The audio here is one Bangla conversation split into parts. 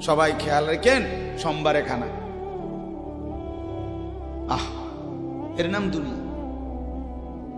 সবাই খেয়াল রেখেন সোমবারে খানা। আহ এর নাম দুনিয়া।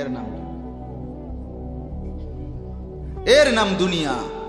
এর নাম এর নাম দুনিয়া।